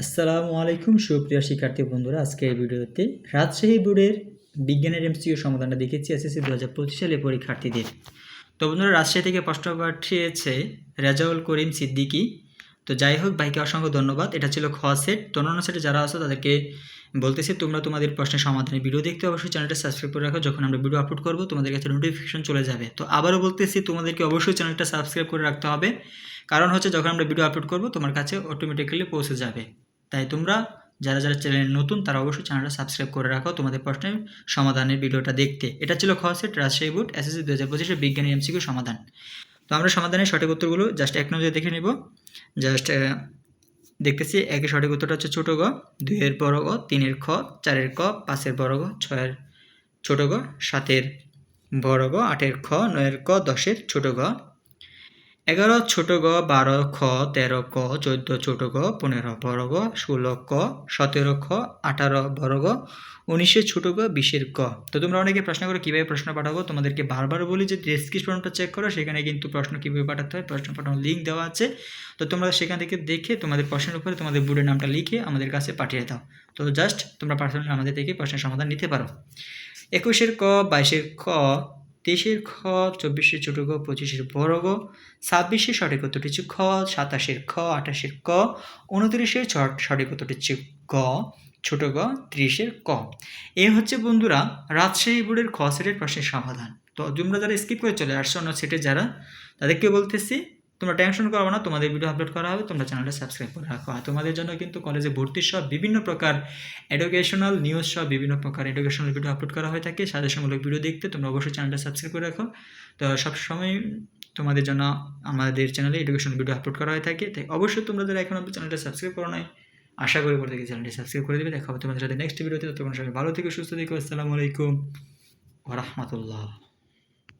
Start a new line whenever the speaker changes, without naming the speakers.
আসসালামু আলাইকুম, সুপ্রিয় শিক্ষার্থী বন্ধুরা। আজকে এই ভিডিওতে রাজশাহী বোর্ডের বিজ্ঞানের এমসিও সমাধানটা দেখেছি, এসএসসি দু হাজার পঁচিশ সালে পরীক্ষার্থীদের। তো বন্ধুরা, রাজশাহী থেকে প্রশ্ন পাঠিয়েছে রেজাউল করিম সিদ্দিকী। তো যাই হোক, ভাইকে অসংখ্য ধন্যবাদ। এটা ছিল খ সেট। তো অন্যান্য সেটে যারা আছো, তাদেরকে বলতেছি, তোমরা তোমাদের প্রশ্নের সমাধানের ভিডিও দেখতে অবশ্যই চ্যানেলটা সাবস্ক্রাইব করে রাখো। যখন আমরা ভিডিও আপলোড করব, তোমাদের কাছে নোটিফিকেশন চলে যাবে। তো আবারও বলতেছি, তোমাদেরকে অবশ্যই চ্যানেলটা সাবস্ক্রাইব করে রাখতে হবে। কারণ হচ্ছে, যখন আমরা ভিডিও আপলোড করব, তোমার কাছে অটোমেটিক্যালি পৌঁছে যাবে। তাই তোমরা যারা যারা চ্যানেল নতুন, তারা অবশ্যই চ্যানেলটা সাবস্ক্রাইব করে রাখো তোমাদের প্রশ্নের সমাধানের ভিডিওটা দেখতে। এটা ছিল খ সেট রাজশাহী বোর্ড এসএসসি দু হাজার পঁচিশের বিজ্ঞানী এমসিকিউ সমাধান। তো আমরা সমাধানের সঠিক উত্তরগুলো জাস্ট এক নজরে দেখে নিব। জাস্ট দেখতেছি একের সঠিক উত্তরটা হচ্ছে ছোটো গ, দুইয়ের বড় গ, তিনের খ, চারের ক, পাঁচের বড় গ, ছয়ের ছোটো গ, সাতের বড় গ, আটের খ, নয়ের ক, দশের ছোটো গ। এগারো ছোট গ, বারো খ, তেরো ক, চোদ্দ ছোট গ, পনেরো বড় গ, ষোলো ক, সতেরো খ, আঠারো বড় গ, উনিশে ছোট গ, বিশের ক তো তোমরা অনেকে প্রশ্ন করো, কীভাবে প্রশ্ন পাঠাবো? তোমাদেরকে বারবার বলি যে ডেসক্রিপশনটা চেক করো, সেখানে কিন্তু প্রশ্ন কীভাবে পাঠাতে হয়, প্রশ্ন পাঠানোর লিঙ্ক দেওয়া আছে। তো তোমরা সেখান থেকে দেখে তোমাদের প্রশ্নের উপরে তোমাদের বোর্ডের নামটা লিখে আমাদের কাছে পাঠিয়ে দাও। তো জাস্ট তোমরা পার্সোনালি আমাদের থেকে প্রশ্নের সমাধান নিতে পারো। একুশের ক, বাইশের খ তেইশের খ চব্বিশে ছোট গ, পঁচিশের বড় গ ছাব্বিশে সঠিক উত্তরটি হচ্ছে খ, সাতাশের খ, আঠাশের ক, উনত্রিশের ছট উত্তরটি হচ্ছে গ, ছোট গ, ত্রিশের ক। এ হচ্ছে বন্ধুরা রাজশাহী বোর্ডের খ সেটের প্রশ্নের সমাধান। তো তোমরা যারা স্কিপ করে চলে আসছো অন্য সেটে যারা, তাদেরকে বলতেছি তোমরা টেনশন করো না, তোমাদের ভিডিও আপলোড করা হবে, তোমরা চ্যানেলটা সাবস্ক্রাইব করে রাখো। আর তোমাদের জন্য কিন্তু কলেজে ভর্তির সব বিভিন্ন প্রকার এডুকেশনাল নিউজ সব বিভিন্ন প্রকার এডুকেশনাল ভিডিও আপলোড করা হয়ে থাকে। সাজেশনমূলক ভিডিও দেখতে তোমরা অবশ্যই চ্যানেলটা সাবস্ক্রাইব করে রাখো। তো সবসময় তোমাদের জন্য আমাদের চ্যানেলে এডুকেশন ভিডিও আপলোড করা হয়ে থাকে। তাই অবশ্যই তোমরা যারা এখন অব্দি চ্যানেলটা সাবস্ক্রাইব করো নাই, আশা করি পরে থেকে চ্যানেলটি সাবস্ক্রাইব করে দেবে। দেখা হবে তোমাদের সাথে নেক্সট ভিডিওতে তখন সবাই ভালো থেকে, সুস্থ থেকো। আসসালামু আলাইকুম। ওরহমতুল্লাহ